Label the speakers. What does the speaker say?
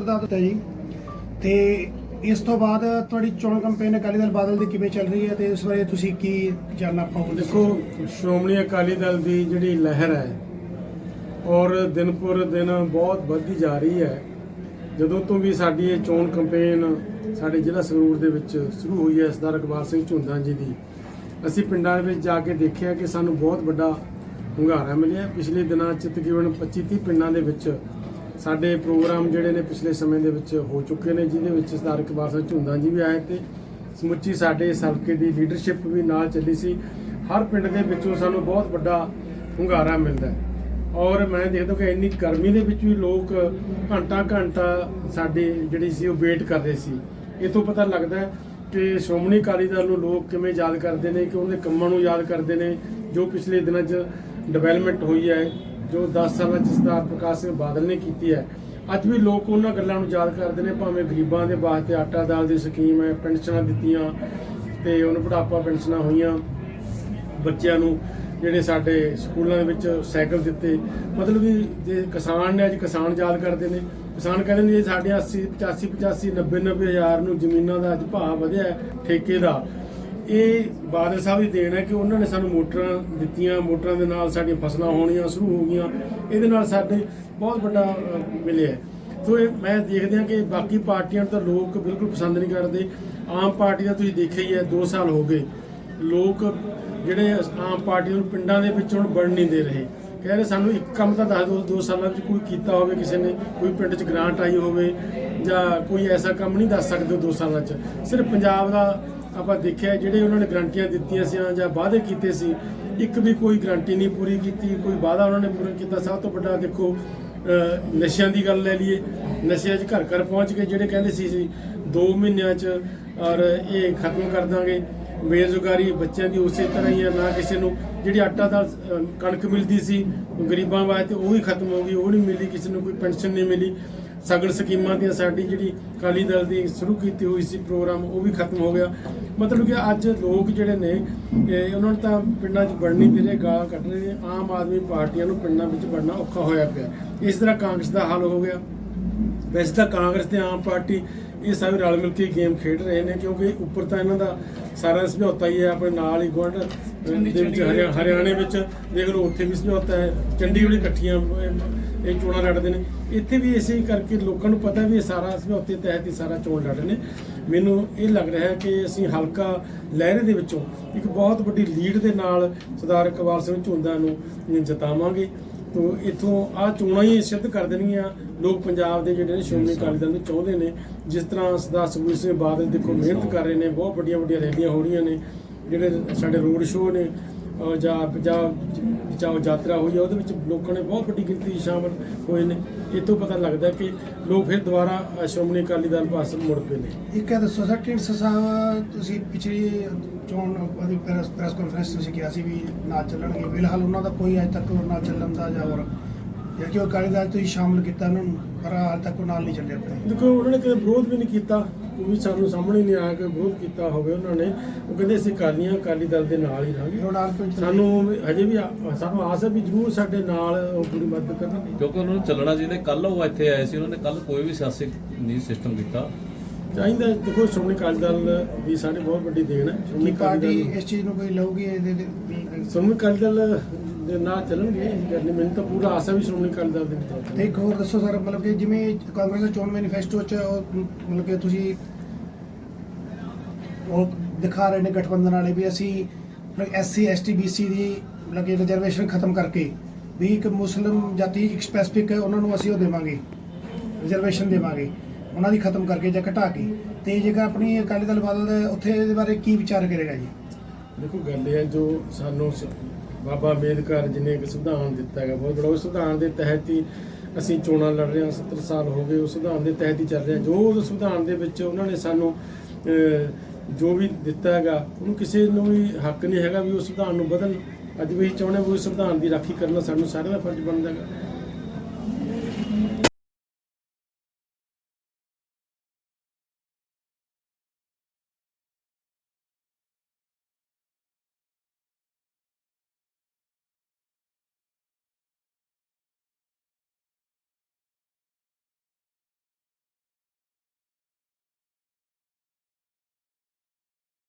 Speaker 1: ਦਾ ਦਿੱਤਾ ਜੀ। ਤੇ ਇਸ ਤੋਂ ਬਾਅਦ ਤੁਹਾਡੀ ਚੋਣ ਕੈਂਪੇਨ ਅਕਾਲੀ ਦਲ ਬਾਦਲ ਦੀ ਕਿਵੇਂ ਚੱਲ ਰਹੀ ਹੈ ਤੇ ਇਸ ਬਾਰੇ ਤੁਸੀਂ ਕੀ ਜਾਣਨਾ ਪਾਉਂਦੇ
Speaker 2: ਦੇਖੋ, ਸ਼੍ਰੋਮਣੀ ਅਕਾਲੀ ਦਲ ਦੀ ਜਿਹੜੀ ਲਹਿਰ ਹੈ ਔਰ ਦਿਨ ਦਿਨ ਬਹੁਤ ਵੱਧਦੀ ਜਾ ਰਹੀ ਹੈ। ਜਦੋਂ ਤੋਂ ਵੀ ਸਾਡੀ ਇਹ ਚੋਣ ਕੰਪੇਨ ਸਾਡੇ ਜ਼ਿਲ੍ਹਾ ਸੰਗਰੂਰ ਦੇ ਵਿੱਚ ਸ਼ੁਰੂ ਹੋਈ ਹੈ ਸਰਦਾਰ ਅਕਬਰ ਸਿੰਘ ਝੁੰਦਾ ਜੀ ਦੀ, ਅਸੀਂ ਪਿੰਡਾਂ ਦੇ ਵਿੱਚ ਜਾ ਕੇ ਦੇਖਿਆ ਕਿ ਸਾਨੂੰ ਬਹੁਤ ਵੱਡਾ ਹੁੰਗਾਰਾ ਮਿਲਿਆ। ਪਿਛਲੇ ਦਿਨਾਂ 'ਚ ਤਕਰੀਬਨ 25-30 ਪਿੰਡਾਂ ਦੇ ਵਿੱਚ ਸਾਡੇ ਪ੍ਰੋਗਰਾਮ ਜਿਹੜੇ ਨੇ ਪਿਛਲੇ ਸਮੇਂ ਦੇ ਵਿੱਚ ਹੋ ਚੁੱਕੇ ਨੇ, ਜਿਹਦੇ ਵਿੱਚ ਸਰਦਾਰ ਅਕਬਰ ਸਿੰਘ ਝੁੰਦਾ ਜੀ ਵੀ ਆਏ ਤੇ ਸਮੁੱਚੀ ਸਾਡੇ ਇਸ ਹਲਕੇ ਦੀ ਲੀਡਰਸ਼ਿਪ ਵੀ ਨਾਲ ਚੱਲੀ ਸੀ। ਹਰ ਪਿੰਡ ਦੇ ਵਿੱਚੋਂ ਸਾਨੂੰ ਬਹੁਤ ਵੱਡਾ ਹੁੰਗਾਰਾ ਮਿਲਦਾ ਹੈ। ਔਰ ਮੈਂ ਦੇਖਦਾ ਕਿ ਇੰਨੀ ਗਰਮੀ ਦੇ ਵਿੱਚ ਵੀ ਲੋਕ ਘੰਟਾ ਘੰਟਾ ਸਾਡੀ ਜਿਹੜੀ ਸੀ ਉਹ ਵੇਟ ਕਰਦੇ ਰਹੇ ਸੀ। ਇਥੋਂ ਪਤਾ ਲੱਗਦਾ ਕਿ ਸ਼੍ਰੋਮਣੀ ਅਕਾਲੀ ਦਲ ਨੂੰ ਲੋਕ ਕਿਵੇਂ ਯਾਦ ਕਰਦੇ ਨੇ, ਕਿ ਉਹਦੇ ਕੰਮਾਂ ਨੂੰ ਯਾਦ ਕਰਦੇ ਨੇ, ਜੋ ਪਿਛਲੇ ਦਿਨਾਂ 'ਚ ਡਿਵੈਲਪਮੈਂਟ ਹੋਈ ਹੈ। ਜੋ 10 ਸਾਲਾਂ 'ਚ ਸਰਦਾਰ ਪ੍ਰਕਾਸ਼ ਸਿੰਘ ਬਾਦਲ ਨੇ ਕੀਤੀ ਹੈ, ਅੱਜ ਵੀ ਲੋਕ ਉਹਨਾਂ ਗੱਲਾਂ ਨੂੰ ਯਾਦ ਕਰਦੇ ਨੇ, ਭਾਵੇਂ ਗਰੀਬਾਂ ਦੇ ਵਾਸਤੇ ਆਟਾ ਦਾਲ ਦੀ ਸਕੀਮ ਹੈ, ਪੈਨਸ਼ਨਾਂ ਦਿੱਤੀਆਂ ਤੇ ਉਹਨੂੰ ਬੁਢਾਪਾ ਪੈਨਸ਼ਨਾਂ ਹੋਈਆਂ ਬੱਚਿਆਂ ਨੂੰ, ਜਿਹੜੇ ਸਾਡੇ ਸਕੂਲਾਂ ਦੇ ਵਿੱਚ ਸਾਈਕਲ ਦਿੱਤੇ। ਮਤਲਬ ਕਿ ਜੇ ਕਿਸਾਨ ਨੇ, ਅੱਜ ਕਿਸਾਨ ਯਾਦ ਕਰਦੇ ਨੇ। ਕਿਸਾਨ ਕਹਿੰਦੇ ਨੇ, ਜੇ ਸਾਡੇ 80 85 85 90 90 ਹਜ਼ਾਰ ਨੂੰ ਜ਼ਮੀਨਾਂ ਦਾ ਅੱਜ ਭਾਅ ਵਧਿਆ ਠੇਕੇ ਦਾ ਇਹ ਬਾਦਲ ਸਾਹਿਬ ਦੀ ਦੇਣ ਹੈ ਕਿ ਉਹਨਾਂ ਨੇ ਸਾਨੂੰ ਮੋਟਰਾਂ ਦਿੱਤੀਆਂ, ਮੋਟਰਾਂ ਦੇ ਨਾਲ ਸਾਡੀਆਂ ਫਸਲਾਂ ਹੋਣੀਆਂ, ਸ਼ੁਰੂ ਹੋ ਗਈਆਂ। ਇਹਦੇ ਨਾਲ ਸਾਡੇ ਬਹੁਤ ਵੱਡਾ ਮਿਲਿਆ ਸੋ ਇਹ ਮੈਂ ਦੇਖਦਿਆਂ ਕਿ ਬਾਕੀ ਪਾਰਟੀਆਂ ਨੂੰ ਤਾਂ ਲੋਕ ਬਿਲਕੁਲ ਪਸੰਦ ਨਹੀਂ ਕਰਦੇ। ਆਮ ਪਾਰਟੀ ਦਾ ਤੁਸੀਂ ਦੇਖਿਆ ਹੀ ਹੈ 2 ਸਾਲ ਹੋ ਗਏ। ਲੋਕ ਜਿਹੜੇ ਆਮ ਪਾਰਟੀ ਨੂੰ ਪਿੰਡਾਂ ਦੇ ਵਿੱਚ ਹੁਣ ਵੜਨ ਨਹੀਂ ਦੇ ਰਹੇ। ਕਹਿ ਰਹੇ ਸਾਨੂੰ ਇੱਕ ਕੰਮ ਤਾਂ ਦੱਸ ਦਿਓ 2 ਸਾਲਾਂ ਵਿੱਚ ਕੋਈ ਕੀਤਾ ਹੋਵੇ ਕਿਸੇ ਨੇ, ਕੋਈ ਪਿੰਡ 'ਚ ਗ੍ਰਾਂਟ ਆਈ ਹੋਵੇ ਜਾਂ ਕੋਈ ਐਸਾ ਕੰਮ ਨਹੀਂ ਦੱਸ ਸਕਦੇ 2 ਸਾਲਾਂ 'ਚ। ਸਿਰਫ ਪੰਜਾਬ ਦਾ ਆਪਾਂ ਦੇਖਿਆ ਜਿਹੜੇ ਉਹਨਾਂ ਨੇ ਗਰੰਟੀਆਂ ਦਿੱਤੀਆਂ ਸੀ ਜਾਂ ਵਾਅਦੇ ਕੀਤੇ ਸੀ, ਇੱਕ ਵੀ ਕੋਈ ਗਰੰਟੀ ਨਹੀਂ ਪੂਰੀ ਕੀਤੀ, ਕੋਈ ਵਾਅਦਾ ਉਹਨਾਂ ਨੇ ਪੂਰਾ ਕੀਤਾ। ਸਭ ਤੋਂ ਵੱਡਾ ਦੇਖੋ ਨਸ਼ਿਆਂ ਦੀ ਗੱਲ ਲੈ ਲਈਏ। ਨਸ਼ਿਆਂ 'ਚ ਘਰ ਘਰ ਪਹੁੰਚ ਕੇ ਜਿਹੜੇ ਕਹਿੰਦੇ ਸੀ ਸੀ 2 ਮਹੀਨਿਆਂ 'ਚ ਔਰ ਇਹ ਖਤਮ ਕਰ ਦਾਂਗੇ। ਬੇਰੁਜ਼ਗਾਰੀ ਬੱਚਿਆਂ ਦੀ ਉਸੇ ਤਰ੍ਹਾਂ ਹੀ ਹੈ, ਨਾ ਕਿਸੇ ਨੂੰ ਜਿਹੜੀ ਆਟਾ ਦਾ ਕਣਕ ਮਿਲਦੀ ਸੀ ਗਰੀਬਾਂ ਵਾਸਤੇ, ਉਹ ਵੀ ਖਤਮ ਹੋ ਗਈ, ਉਹ ਨਹੀਂ ਮਿਲੀ, ਕਿਸੇ ਨੂੰ ਕੋਈ ਪੈਨਸ਼ਨ ਨਹੀਂ ਮਿਲੀ। ਸਗਲ ਸਕੀਮਾਂ ਦੀਆਂ ਸਾਡੀ ਜਿਹੜੀ ਅਕਾਲੀ ਦਲ ਦੀ ਸ਼ੁਰੂ ਕੀਤੀ ਹੋਈ ਸੀ ਪ੍ਰੋਗਰਾਮ, ਉਹ ਵੀ ਖਤਮ ਹੋ ਗਿਆ। ਮਤਲਬ ਕਿ ਅੱਜ ਲੋਕ ਜਿਹੜੇ ਨੇ ਉਹਨਾਂ ਨੂੰ ਤਾਂ ਪਿੰਡਾਂ 'ਚ ਵੜਨੀ ਦੇ ਰਹੇ, ਗਾਲਾਂ ਕੱਢ ਰਹੇ ਨੇ। ਆਮ ਆਦਮੀ ਪਾਰਟੀਆਂ ਨੂੰ ਪਿੰਡਾਂ ਵਿੱਚ ਵੜਨਾ ਔਖਾ ਹੋਇਆ ਪਿਆ। ਇਸ ਤਰ੍ਹਾਂ ਕਾਂਗਰਸ ਦਾ ਹੱਲ ਹੋ ਗਿਆ। ਵੈਸੇ ਤਾਂ ਕਾਂਗਰਸ ਤੇ ਆਮ ਪਾਰਟੀ ਇਹ ਸਾਰੇ ਰਲ ਮਿਲ ਕੇ ਗੇਮ ਖੇਡ ਰਹੇ ਨੇ, ਕਿਉਂਕਿ ਉੱਪਰ ਤਾਂ ਇਹਨਾਂ ਦਾ ਸਾਰਾ ਸਮਝੌਤਾ ਹੀ ਹੈ, ਆਪਣੇ ਨਾਲ ਹੀ ਗੁਆਂਢ ਦੇ ਵਿੱਚ ਹਰਿਆ- ਹਰਿਆਣੇ ਵਿੱਚ। ਦੇਖ ਲਓ, ਉੱਥੇ ਵੀ ਸਮਝੌਤਾ ਹੈ। ਚੰਡੀਗੜ੍ਹ ਇਕੱਠੀਆਂ ਇਹ ਚੋਣਾਂ ਲੜਦੇ ਨੇ। ਇੱਥੇ ਵੀ ਇਸੇ ਕਰਕੇ ਲੋਕਾਂ ਨੂੰ ਪਤਾ ਵੀ ਇਹ ਸਾਰਾ ਸਮਝੌਤੇ ਤਹਿਤ ਹੀ ਸਾਰਾ ਚੋਣ ਲੜ ਰਹੇ ਨੇ। ਮੈਨੂੰ ਇਹ ਲੱਗ ਰਿਹਾ ਹੈ ਕਿ ਅਸੀਂ ਹਲਕਾ ਲਹਿਰੇ ਦੇ ਵਿੱਚੋਂ ਇੱਕ ਬਹੁਤ ਵੱਡੀ ਲੀਡ ਦੇ ਨਾਲ ਸਰਦਾਰ ਇਕਬਾਲ ਸਿੰਘ ਝੁੰਦਾ ਨੂੰ ਜਿਤਾਵਾਂਗੇ। ਤੋ ਇਥੋਂ ਆ ਚੋਣਾਂ ਹੀ ਸਿੱਧ ਕਰ ਦੇਣਗੀਆਂ। ਲੋਕ ਪੰਜਾਬ ਦੇ ਜਿਹੜੇ ਨੇ ਸ਼੍ਰੋਮਣੀ ਅਕਾਲੀ ਦਲ ਨੂੰ ਚਾਹੁੰਦੇ ਨੇ। ਜਿਸ ਤਰ੍ਹਾਂ ਸਰਦਾਰ ਸੁਖਬੀਰ ਸਿੰਘ ਬਾਦਲ ਦੇਖੋ ਮਿਹਨਤ ਕਰ ਰਹੇ ਨੇ ਬਹੁਤ ਵੱਡੀਆਂ ਵੱਡੀਆਂ ਰੈਲੀਆਂ ਹੋ ਰਹੀਆਂ ਨੇ। ਜਿਹੜੇ ਸਾਡੇ ਰੋਡ ਸ਼ੋਅ ਨੇ ਜਾਂ ਪੰਜਾਬ ਚਾਹ ਯਾਤਰਾ ਹੋਈ ਆ, ਉਹਦੇ ਵਿੱਚ ਲੋਕਾਂ ਨੇ ਬਹੁਤ ਵੱਡੀ ਗਿਣਤੀ 'ਚ ਸ਼ਾਮਲ ਹੋਏ ਨੇ। ਇਹ ਤੋਂ ਪਤਾ ਲੱਗਦਾ ਕਿ ਲੋਕ ਫਿਰ ਦੁਬਾਰਾ ਸ਼੍ਰੋਮਣੀ ਅਕਾਲੀ ਦਲ ਪਾਸੇ ਮੁੜ ਪਏ ਨੇ।
Speaker 1: ਇੱਕ ਹੈ ਦੱਸੋ ਸਰ, ਢੀਂਡਸਾ ਸਾਹਿਬ, ਤੁਸੀਂ ਪਿਛਲੀ ਚੋਣ ਉਹਦੀ ਪ੍ਰੈਸ ਪ੍ਰੈਸ ਕਾਨਫਰੰਸ ਤੁਸੀਂ ਕਿਹਾ ਸੀ ਵੀ ਨਾ ਚੱਲਣਗੇ। ਫਿਲਹਾਲ ਉਹਨਾਂ ਦਾ ਕੋਈ ਅਜੇ ਤੱਕ ਨਾਲ ਚੱਲਣ ਦਾ ਜਾਂ ਹੋਰ ਜਾਂ ਕਿ ਉਹ ਅਕਾਲੀ ਦਲ ਤੁਸੀਂ ਸ਼ਾਮਲ ਕੀਤਾ ਉਹਨਾਂ ਨੂੰ ਪਰ ਹਾਲ ਤੱਕ ਉਹ ਨਾਲ ਨਹੀਂ ਚੱਲੇ ਆਪਣੇ।
Speaker 2: ਦੇਖੋ ਉਹਨਾਂ ਨੇ ਕਦੇ ਵਿਰੋਧ ਵੀ ਨਹੀਂ ਕੀਤਾ। ਕੋਈ ਵੀ ਸਾਨੂੰ ਸਾਹਮਣੇ ਨਹੀਂ ਆਇਆ ਕਿ ਵਿਰੋਧ ਕੀਤਾ ਹੋਵੇ ਉਹਨਾਂ ਨੇ। ਉਹ ਕਹਿੰਦੇ ਅਸੀਂ ਅਕਾਲੀਆਂ ਅਕਾਲੀ ਦਲ ਦੇ ਨਾਲ ਹੀ ਰਹਾਂਗੇ।
Speaker 1: ਉਹ ਕੋਈ
Speaker 2: ਸਾਨੂੰ ਵੀ- ਹਜੇ ਵੀ ਆ- ਸਾਨੂੰ ਆਸ ਹੈ ਵੀ ਜ਼ਰੂਰ ਸਾਡੇ ਨਾਲ ਉਹ ਪੂਰੀ ਮਦਦ ਕਰਨਗੇ।
Speaker 3: ਕਿਉਂਕਿ ਉਹਨਾਂ ਨੂੰ ਚੱਲਣਾ ਚਾਹੀਦਾ ਕੱਲ ਉਹ ਇੱਥੇ ਆਏ ਸੀ ਉਹਨਾਂ ਨੇ ਕੱਲ ਕੋਈ ਵੀ ਸਿਆਸੀ ਨਹੀਂ ਸਿਸਟਮ ਕੀਤਾ।
Speaker 2: ਚਾਹੀਦਾ ਹੈ, ਦੇਖੋ ਸ਼੍ਰੋਮਣੀ ਅਕਾਲੀ ਦਲ ਦੀ ਸਾਡੇ ਬਹੁਤ ਵੱਡੀ ਦੇਣ ਹੈ।
Speaker 1: ਕੀ
Speaker 2: ਸ਼੍ਰੋਮਣੀ ਅਕਾਲੀ
Speaker 1: ਪਾਰਟੀ
Speaker 2: ਦਲ
Speaker 1: ਇਸ ਚੀਜ਼ ਨੂੰ ਕੋਈ ਲਊਗੀ ਇਹਦੇ ਵੀ-
Speaker 2: ਸ਼੍ਰੋਮਣੀ ਅਕਾਲੀ ਦਲ ਦੇ ਨਾਲ ਚੱਲਣਗੇ ਇਹ ਗੱਲ ਨਹੀਂ, ਮੈਨੂੰ ਤਾਂ ਪੂਰਾ ਆਸ ਹੈ ਵੀ ਸ਼੍ਰੋਮਣੀ ਅਕਾਲੀ ਦਲ ਦੇ ਨਾਲ
Speaker 1: ਤੇ ਇੱਕ ਹੋਰ ਦੱਸੋ ਸਰ ਮਤਲਬ ਕਿ ਜਿਵੇਂ ਕਾਂਗਰਸ ਦੇ ਚੋਣ ਮੈਨੀਫੈਸਟੋ ਚ ਉਹ ਮਤਲਬ ਕਿ ਤੁਸੀਂ ਉਹ ਦਿਖਾ ਰਹੇ ਨੇ ਗਠਬੰਧਨ ਵਾਲੇ ਵੀ ਅਸੀਂ ਐਸਸੀ ਐਸਟੀ ਬੀਸੀ ਦੀ ਮਤਲਬ ਕਿ ਰਿਜ਼ਰਵੇਸ਼ਨ ਖਤਮ ਕਰਕੇ ਵੀ ਇੱਕ ਮੁਸਲਿਮ ਜਾਤੀ ਇੱਕ ਸਪੈਸੀਫਿਕ ਉਹਨਾਂ ਨੂੰ ਅਸੀਂ ਉਹ ਦੇਵਾਂਗੇ ਰਿਜ਼ਰਵੇਸ਼ਨ ਦੇਵਾਂਗੇ ਉਹਨਾਂ ਦੀ ਖਤਮ ਕਰਕੇ ਜਾਂ ਘਟਾ ਕੇ। ਤੇ ਜੇਕਰ ਆਪਣੀ ਅਕਾਲੀ ਦਲ ਬਾਦਲ ਉੱਥੇ ਇਹਦੇ ਬਾਰੇ ਕੀ ਵਿਚਾਰ ਕਰੇਗਾ ਜੀ?
Speaker 2: ਦੇਖੋ ਗੱਲ ਇਹ ਹੈ ਜੋ ਸਾਨੂੰ ਬਾਬਾ ਅੰਬੇਦਕਰ ਜਿਹਨੇ ਇੱਕ ਸੰਵਿਧਾਨ ਦਿੱਤਾ ਹੈਗਾ, ਬਹੁਤ ਬੜਾ। ਉਸ ਸੰਵਿਧਾਨ ਦੇ ਤਹਿਤ ਹੀ ਅਸੀਂ ਚੋਣਾਂ ਲੜ ਰਹੇ ਹਾਂ 70 ਸਾਲ ਹੋ ਗਏ। ਉਸ ਸੰਵਿਧਾਨ ਦੇ ਤਹਿਤ ਹੀ ਚੱਲ ਰਹੇ। ਹਾਂ ਜੋ ਉਸ ਸੰਵਿਧਾਨ ਦੇ ਵਿੱਚ ਉਹਨਾਂ ਨੇ ਸਾਨੂੰ ਜੋ ਵੀ ਦਿੱਤਾ ਹੈਗਾ, ਉਹਨੂੰ ਕਿਸੇ ਨੂੰ ਵੀ ਹੱਕ ਨਹੀਂ ਹੈਗਾ ਵੀ ਉਸ ਸੰਵਿਧਾਨ ਨੂੰ ਬਦਲ ਅੱਜ ਵੀ ਅਸੀਂ ਚਾਹੁੰਦੇ ਹਾਂ ਵੀ ਉਸ ਸੰਵਿਧਾਨ ਦੀ ਰਾਖੀ ਕਰਨਾ ਸਾਨੂੰ ਸਾਰਿਆਂ ਦਾ ਫਰਜ਼ ਬਣਦਾ ਹੈਗਾ।